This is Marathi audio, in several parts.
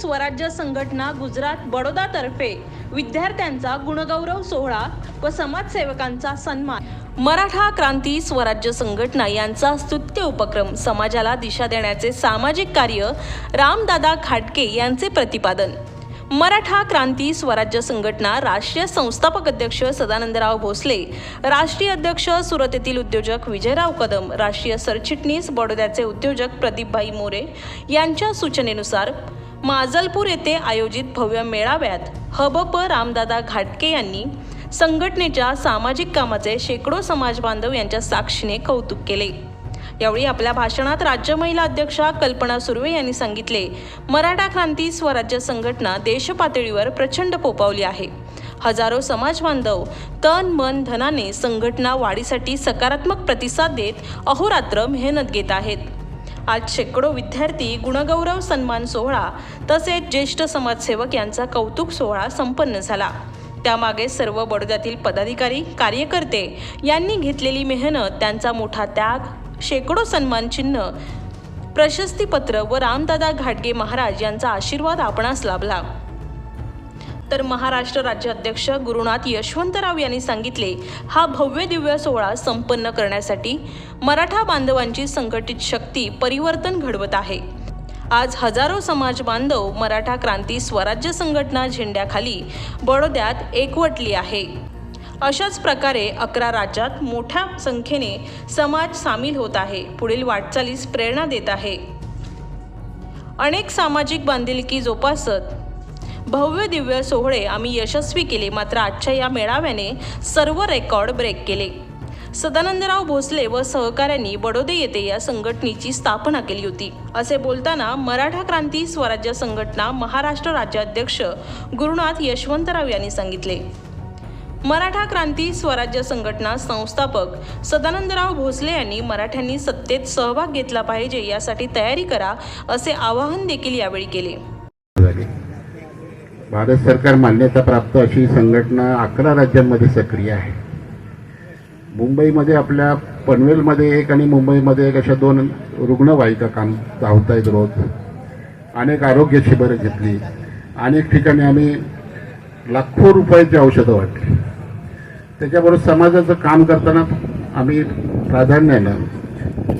स्वराज्य संघटना गुजरात बडोदातर्फे विद्यार्थ्यांचा गुणगौरव सोहळा व समाजसेवकांचा सन्मान. मराठा क्रांती स्वराज्य संघटना यांचा स्तुत्य उपक्रम समाजाला दिशा देण्याचे सामाजिक कार्य रामदादा खाटके यांचे प्रतिपादन. मराठा क्रांती स्वराज्य संघटना राष्ट्रीय संस्थापक अध्यक्ष सदानंदराव भोसले राष्ट्रीय अध्यक्ष सुरत येथील उद्योजक विजयराव कदम राष्ट्रीय सरचिटणीस बडोद्याचे उद्योजक प्रदीपभाई मोरे यांच्या सूचनेनुसार माजलपूर येथे आयोजित भव्य मेळाव्यात हबप रामदादा घाटके यांनी संघटनेच्या सामाजिक कामाचे शेकडो समाज बांधव यांच्या साक्षीने कौतुक केले. यावेळी आपल्या भाषणात राज्य महिला अध्यक्षा कल्पना सुर्वे यांनी सांगितले मराठा क्रांती स्वराज्य संघटना देशपातळीवर प्रचंड पोपावली आहे. हजारो समाज बांधव तन मन धनाने संघटना वाढीसाठी सकारात्मक प्रतिसाद देत अहोरात्र मेहनत घेत आहेत. आज शेकडो विद्यार्थी गुणगौरव सन्मान सोहळा तसेच ज्येष्ठ समाजसेवक यांचा कौतुक सोहळा संपन्न झाला. त्यामागे सर्व बडोद्यातील पदाधिकारी कार्यकर्ते यांनी घेतलेली मेहनत त्यांचा मोठा त्याग शेकडो सन्मान चिन्ह प्रशस्तीपत्र व रामदादा घाटगे महाराज यांचा आशीर्वाद आपणास लाभला. तर महाराष्ट्र राज्याध्यक्ष गुरुनाथ यशवंतराव यांनी सांगितले हा भव्य दिव्य सोहळा संपन्न करण्यासाठी मराठा बांधवांची संघटित शक्ती परिवर्तन घडवत आहे. आज हजारो समाज बांधव मराठा क्रांती स्वराज्य संघटना झेंड्याखाली बडोद्यात एकवटली आहे. अशाच प्रकारे अकरा राज्यात मोठ्या संख्येने समाज सामील होत आहे पुढील वाटचालीस प्रेरणा देत आहे. अनेक सामाजिक बांधिलकी जोपासत भव्य दिव्य सोहळे आम्ही यशस्वी केले. मात्र आजच्या या मेळाव्याने सर्व रेकॉर्ड ब्रेक केले. सदानंदराव भोसले व सहकाऱ्यांनी बडोदे येथे या संघटनेची स्थापना केली होती. असे बोलताना मराठा क्रांती स्वराज्य संघटना महाराष्ट्र राज्याध्यक्ष गुरुनाथ यशवंतराव यांनी सांगितले. मराठा क्रांती स्वराज्य संघटना संस्थापक सदानंदराव भोसले यांनी मराठ्यांनी सत्तेत सहभाग घेतला पाहिजे यासाठी तयारी करा असे आवाहन देखील यावेळी केले. भारत सरकार मान्यता प्राप्त अशी संघटना अकरा राज्यांमध्ये सक्रिय आहे. मुंबईमध्ये आपल्या पनवेलमध्ये एक आणि मुंबईमध्ये एक अशा दोन रुग्णवाहिका काम धावत आहेत रोज. अनेक आरोग्य शिबिरं घेतली. अनेक ठिकाणी आम्ही लाखो रुपयाची औषधं वाटली. त्याच्याबरोबर समाजाचं काम करताना आम्ही प्राधान्यानं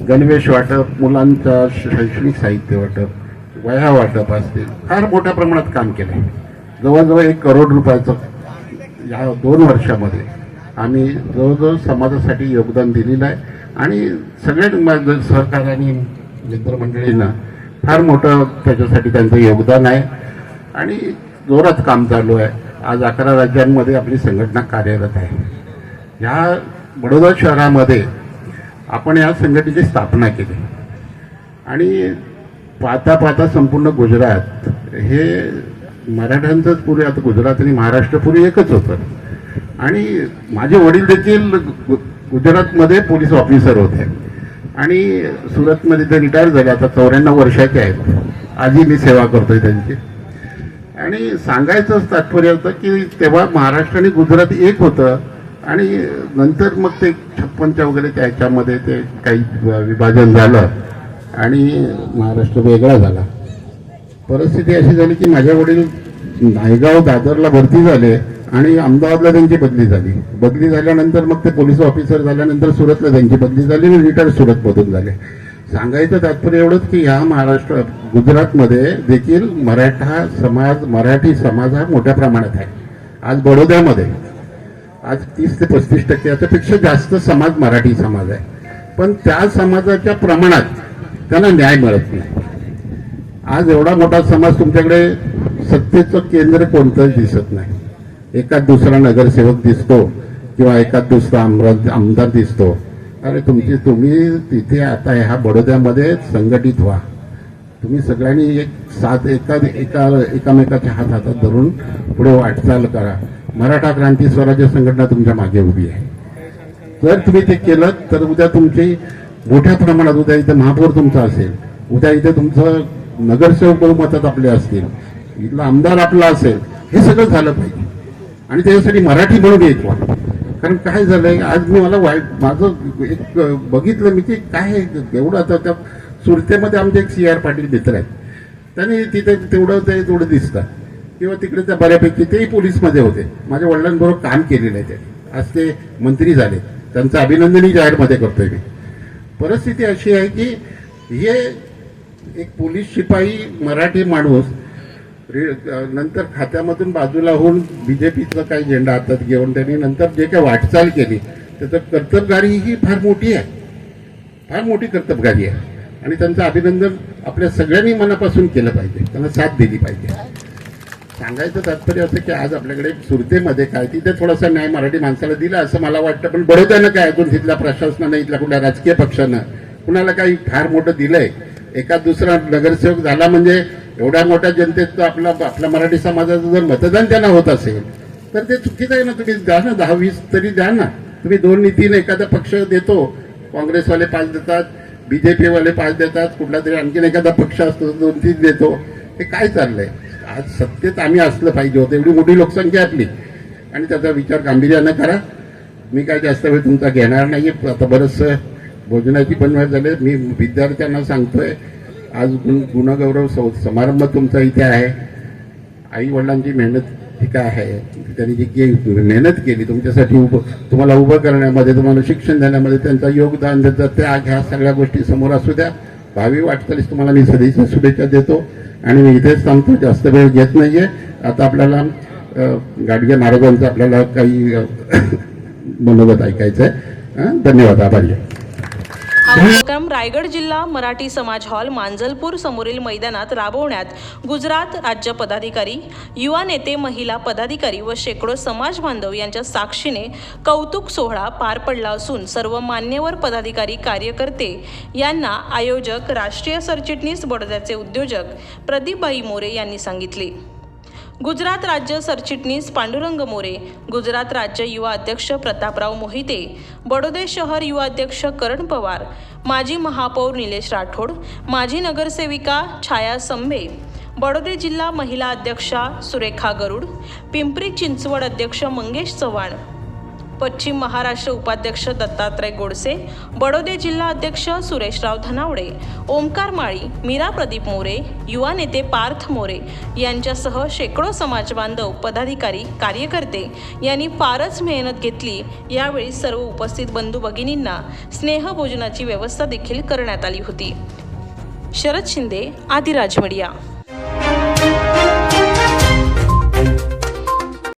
गणवेश वाटप मुलांचा शैक्षणिक साहित्य वाटप वह्या वाटप असतील फार मोठ्या प्रमाणात काम केलं आहे जवळजवळ एक करोड रुपयाचं या दोन वर्षामध्ये आम्ही जवळजवळ समाजासाठी योगदान दिलेलं आहे. आणि सगळ्या माझं सहकार्याने मित्रमंडळींना फार मोठं त्याच्यासाठी त्यांचं योगदान आहे. आणि जोरात काम चालू आहे. आज अकरा राज्यांमध्ये आपली संघटना कार्यरत आहे. ह्या बडोदा शहरामध्ये आपण या संघटनेची स्थापना केली. आणि पाहता पाहता संपूर्ण गुजरात हे मराठ्यांचंच पूर्वी आता गुजरात आणि महाराष्ट्र पूर्वी एकच होतं. आणि माझे वडील देखील गु- गुजरातमध्ये पोलीस ऑफिसर होते. आणि सुरतमध्ये ते रिटायर झाले आता चौऱ्याण्णव वर्षाचे आहेत. आजही मी सेवा करतोय त्यांची. आणि सांगायचंच तात्पर्य होतं की तेव्हा महाराष्ट्र आणि गुजरात एक होतं. आणि नंतर मग ते छप्पनच्या वगैरे त्याच्यामध्ये ते काही विभाजन झालं. आणि महाराष्ट्र वेगळा झाला. परिस्थिती अशी झाली की माझ्या वडील नायगाव दादरला भरती झाले आणि अहमदाबादला त्यांची बदली झाली. बदली झाल्यानंतर मग ते पोलीस ऑफिसर झाल्यानंतर सुरतला त्यांची बदली झाली आणि रिटायर सुरतमधून झाले. सांगायचं तात्पर्य एवढंच की ह्या महाराष्ट्र गुजरातमध्ये देखील मराठा समाज मराठी समाज हा मोठ्या प्रमाणात आहे. आज बडोद्यामध्ये. आज तीस ते पस्तीस टक्के याच्यापेक्षा जास्त समाज मराठी समाज आहे. पण त्या समाजाच्या प्रमाणात त्यांना न्याय मिळत नाही. आज एवढा मोठा समाज तुमच्याकडे सत्तेचं केंद्र कोणतंच दिसत नाही. एकाच दुसरा नगरसेवक दिसतो किंवा एकाच दुसरा आमदार आमदार दिसतो. अरे तुमची तुम्ही तिथे आता ह्या बडोद्यामध्ये संघटित व्हा. तुम्ही सगळ्यांनी एक साथ एका एका एकामेकाच्या हात हातात धरून पुढे वाटचाल करा. मराठा क्रांती स्वराज्य संघटना तुमच्या मागे उभी आहे. जर तुम्ही ते केलं तर उद्या तुमची मोठ्या प्रमाणात उद्या इथे महापौर तुमचा असेल. उद्या इथे तुमचं नगरसेवक बहुमतात आपले असतील. इथला आमदार आपला असेल हे सगळं झालं पाहिजे. आणि त्याच्यासाठी मराठी म्हणून एक कारण काय झालंय आज मी मला वाईट माझं एक बघितलं मी की काय एवढं आता त्या सुरतेमध्ये आमचे एक सी आर पाटील मित्र आहेत. त्यांनी तिथे तेवढं ते तेवढं दिसतं किंवा तिकडे त्या बऱ्यापैकी तेही पोलीसमध्ये होते. माझ्या वडिलांबरोबर काम केलेलं आहे त्यांनी. आज ते मंत्री झाले. त्यांचं अभिनंदनही जाहीरमध्ये करतोय मी. परिस्थिती अशी आहे की हे एक पोलीस शिपाई मराठी माणूस नंतर खात्यामधून बाजूला होऊन बीजेपीचा काही झेंडा हातात घेऊन त्यांनी नंतर जे काही वाटचाल केली त्याचं कर्तबगारी ही फार मोठी आहे. फार मोठी कर्तबगारी आहे. आणि त्यांचं अभिनंदन आपल्या सगळ्यांनी मनापासून केलं पाहिजे. त्यांना साथ दिली पाहिजे. सांगायचं तात्पर्य असं की आज आपल्याकडे सुरतेमध्ये काय तिथे थोडासा न्याय मराठी माणसाला दिला असं मला वाटतं पण बडोद्यानं काय अजून तिथल्या प्रशासनानं इथल्या कुठल्या राजकीय पक्षानं कुणाला काही फार मोठं दिलंय? एका दुसरा नगरसेवक झाला म्हणजे एवढ्या मोठ्या जनतेत आपला आपल्या मराठी समाजाचं जर मतदान त्यांना होत असेल तर ते चुकीचं आहे ना तुम्ही द्या ना दहा वीस तरी द्या ना. तुम्ही दोन नीतीन एखादा पक्ष देतो काँग्रेसवाले पाच देतात बीजेपी वाले पाच देतात कुठला तरी आणखीन एखादा पक्ष असतो दोन तीन देतो. हे काय चाललंय? आज सत्तेत आम्ही असलं पाहिजे होतं एवढी मोठी लोकसंख्या आपली. आणि त्याचा विचार गांभीर्यानं करा. मी काय जास्त वेळ तुमचा घेणार नाही आता बरंचसं भोजनाची पण वेळ झाली. मी विद्यार्थ्यांना सांगतोय आज गुण गुणगौरव सौ समारंभ तुमचा इथे आहे. आई वडिलांची मेहनत ही काय आहे? त्यांनी जी की मेहनत केली तुमच्यासाठी उभं तुम्हाला उभं करण्यामध्ये तुम्हाला शिक्षण देण्यामध्ये त्यांचा योगदान देतात त्याग ह्या सगळ्या गोष्टी समोर असू द्या. भावी वाटचालीस तुम्हाला मी सदैच्या शुभेच्छा देतो. आणि मी इथेच सांगतो जास्त वेळ घेत नाहीये. आता आपल्याला गाडगे महाराजांचं आपल्याला काही मनोगत ऐकायचं आहे धन्यवाद आभारी आहे. कार्यक्रम रायगड जिल्हा मराठी समाज हॉल मांजलपूर समोरील मैदानात राबवण्यात गुजरात राज्य पदाधिकारी युवा नेते महिला पदाधिकारी व शेकडो समाज बांधव यांच्या साक्षीने कौतुक सोहळा पार पडला असून सर्व मान्यवर पदाधिकारी कार्यकर्ते यांना आयोजक राष्ट्रीय सरचिटणीस बडोद्याचे उद्योजक प्रदीपबाई मोरे यांनी सांगितले. गुजरात राज्य सरचिटणीस पांडुरंग मोरे गुजरात राज्य युवा अध्यक्ष प्रतापराव मोहिते बडोदे शहर युवा अध्यक्ष करण पवार माजी महापौर निलेश राठोड माजी नगरसेविका छाया संभे बडोदे जिल्हा महिला अध्यक्षा सुरेखा गरुड पिंपरी चिंचवड अध्यक्ष मंगेश चव्हाण पश्चिम महाराष्ट्र उपाध्यक्ष दत्तात्रय गोडसे बडोदे जिल्हा अध्यक्ष सुरेशराव धनावडे ओमकार माळी मीरा प्रदीप मोरे युवा नेते पार्थ मोरे यांच्यासह शेकडो समाजबांधव पदाधिकारी कार्यकर्ते यांनी फारच मेहनत घेतली. यावेळी सर्व उपस्थित बंधू भगिनींना स्नेहभोजनाची व्यवस्था देखील करण्यात आली होती. शरद शिंदे आदिराज मीडिया